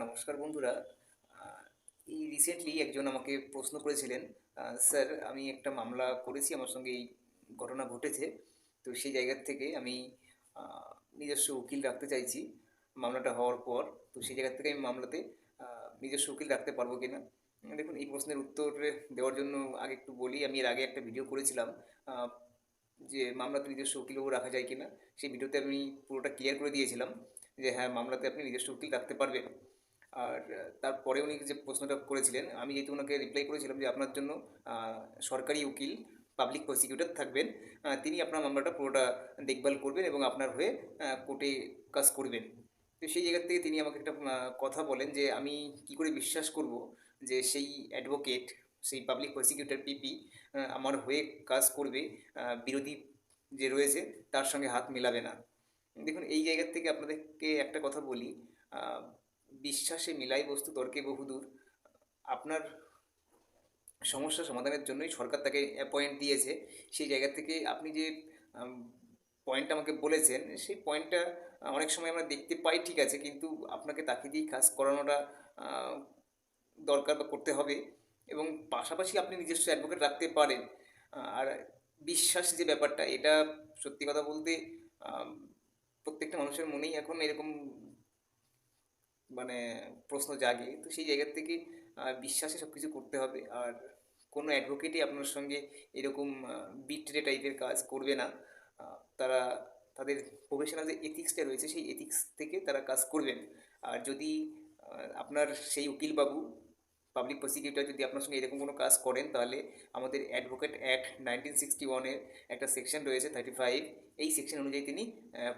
নমস্কার বন্ধুরা। এই রিসেন্টলি একজন আমাকে প্রশ্ন করেছিলেন স্যার আমি একটা মামলা করেছি আমার সঙ্গে এই ঘটনা ঘটেছে তো সেই জায়গার থেকে আমি নিজস্ব উকিল রাখতে চাইছি মামলাটা হওয়ার পর তো সেই জায়গার থেকে আমি মামলাতে নিজস্ব উকিল রাখতে পারব কিনা? উম, দেখুন এই প্রশ্নের উত্তর দেওয়ার জন্য আগে একটু বলি আমি এর আগে একটা ভিডিও করেছিলাম যে মামলাতে নিজস্ব উকিলবাবু রাখা যায় কিনা সেই ভিডিওতে আমি পুরোটা ক্লিয়ার করে দিয়েছিলাম যে হ্যাঁ মামলাতে আপনি নিজস্ব উকিল রাখতে পারবেন। আর তারপরে উনি যে প্রশ্নটা করেছিলেন, আমি যেহেতু ওনাকে রিপ্লাই করেছিলাম যে আপনার জন্য সরকারি উকিল পাবলিক প্রসিকিউটর থাকবেন তিনি আপনার মামলাটা পুরোটা দেখভাল করবেন এবং আপনার হয়ে কোর্টে কাজ করবেন। তো সেই জায়গার থেকে তিনি আমাকে একটা কথা বলেন যে আমি কি করে বিশ্বাস করব যে সেই অ্যাডভোকেট সেই পাবলিক প্রসিকিউটর পিপি আমার হয়ে কাজ করবে বিরোধী যে রয়েছে, তার সঙ্গে হাত মেলাবে না। দেখুন, এই জায়গার থেকে আপনাদেরকে একটা কথা বলি বিশ্বাসে মিলাই বস্তু তর্কে বহুদূর। আপনার সমস্যা সমাধানের জন্যই সরকার তাকে অ্যাপয়েন্ট দিয়েছে। সেই জায়গা থেকে আপনি যে পয়েন্টটা আমাকে বলেছেন, সেই পয়েন্টটা অনেক সময় আমরা দেখতে পাই, ঠিক আছে, কিন্তু আপনাকে তাকে দিয়েই কাজ করানোটা দরকার বা করতে হবে। এবং পাশাপাশি আপনি নিজস্ব অ্যাডভোকেট রাখতে পারেন। আর বিশ্বাস যে ব্যাপারটা, এটা সত্যি কথা বলতে প্রত্যেকটা মানুষের মনেই এখন এরকম মানে প্রশ্ন জাগে। তো সেই জায়গার থেকে বিশ্বাসে সব কিছু করতে হবে। আর কোনো অ্যাডভোকেটই আপনার সঙ্গে এরকম বিট্রে টাইপের কাজ করবে না। তারা, তাদের প্রফেশনাল যে এথিক্সটা রয়েছে, সেই এথিক্স থেকে তারা কাজ করবেন। আর যদি আপনার সেই উকিলবাবু পাবলিক প্রসিকিউটর যদি আপনার সঙ্গে এরকম কোনো কাজ করেন, তাহলে আমাদের অ্যাডভোকেট অ্যাক্ট নাইনটিন সিক্সটি ওয়ানের একটা সেকশন রয়েছে থার্টি ফাইভ এই সেকশন অনুযায়ী তিনি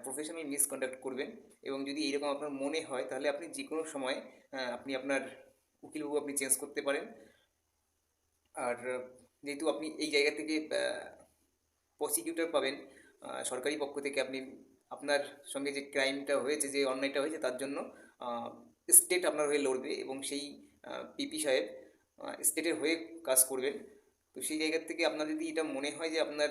প্রফেশনাল মিসকন্ডাক্ট করবেন। এবং যদি এইরকম আপনার মনে হয়, তাহলে আপনি যে কোনো সময় আপনি আপনার উকিলবাবু আপনি চেঞ্জ করতে পারেন। আর যেহেতু আপনি এই জায়গা থেকে প্রসিকিউটর পাবেন সরকারি পক্ষ থেকে আপনি আপনার সঙ্গে যে ক্রাইমটা হয়েছে, যে অন্যায়টা হয়েছে, তার জন্য স্টেট আপনার হয়ে লড়বে এবং সেই পিপি সাহেব স্টেটের হয়ে কাজ করবেন। তো সেই জায়গা থেকে আপনার যদি এটা মনে হয় যে আপনার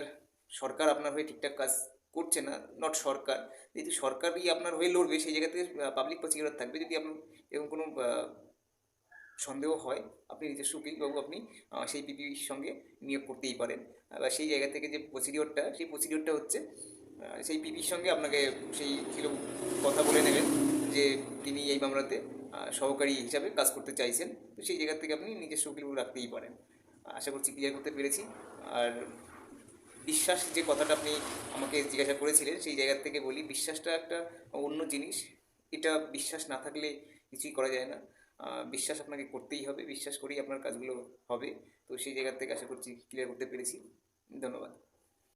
সরকার আপনার হয়ে ঠিকঠাক কাজ করছে না নট সরকার, যেহেতু সরকারই আপনার হয়ে লড়বে, সেই জায়গা থেকে পাবলিক প্রসিকিউটর থাকবে যদি আপনার এরকম কোনো সন্দেহ হয়, আপনি নিজস্ব উকিলবাবু আপনি সেই পিপির সঙ্গে নিয়োগ করতেই পারেন। বা সেই জায়গা থেকে যে প্রসিডিওরটা সেই প্রসিডিওরটা হচ্ছে সেই পিপির সঙ্গে আপনাকে সেই কথা বলে নেবেন। যে তিনি এই মামলাতে সহকারী হিসাবে কাজ করতে চাইছেন, তো সেই জায়গা থেকে আপনি নিজস্ব উকিলবাবু রাখতেই পারেন। আশা করছি ক্লিয়ার করতে পেরেছি। আর বিশ্বাস যে কথাটা আপনি আমাকে জিজ্ঞাসা করেছিলেন, সেই জায়গা থেকে বলি, বিশ্বাসটা একটা অন্য জিনিস। এটা বিশ্বাস না থাকলে কিছুই করা যায় না। বিশ্বাস আপনাকে করতেই হবে, বিশ্বাস করেই আপনার কাজগুলো হবে। তো সেই জায়গার থেকে আশা করছি ক্লিয়ার করতে পেরেছি। ধন্যবাদ।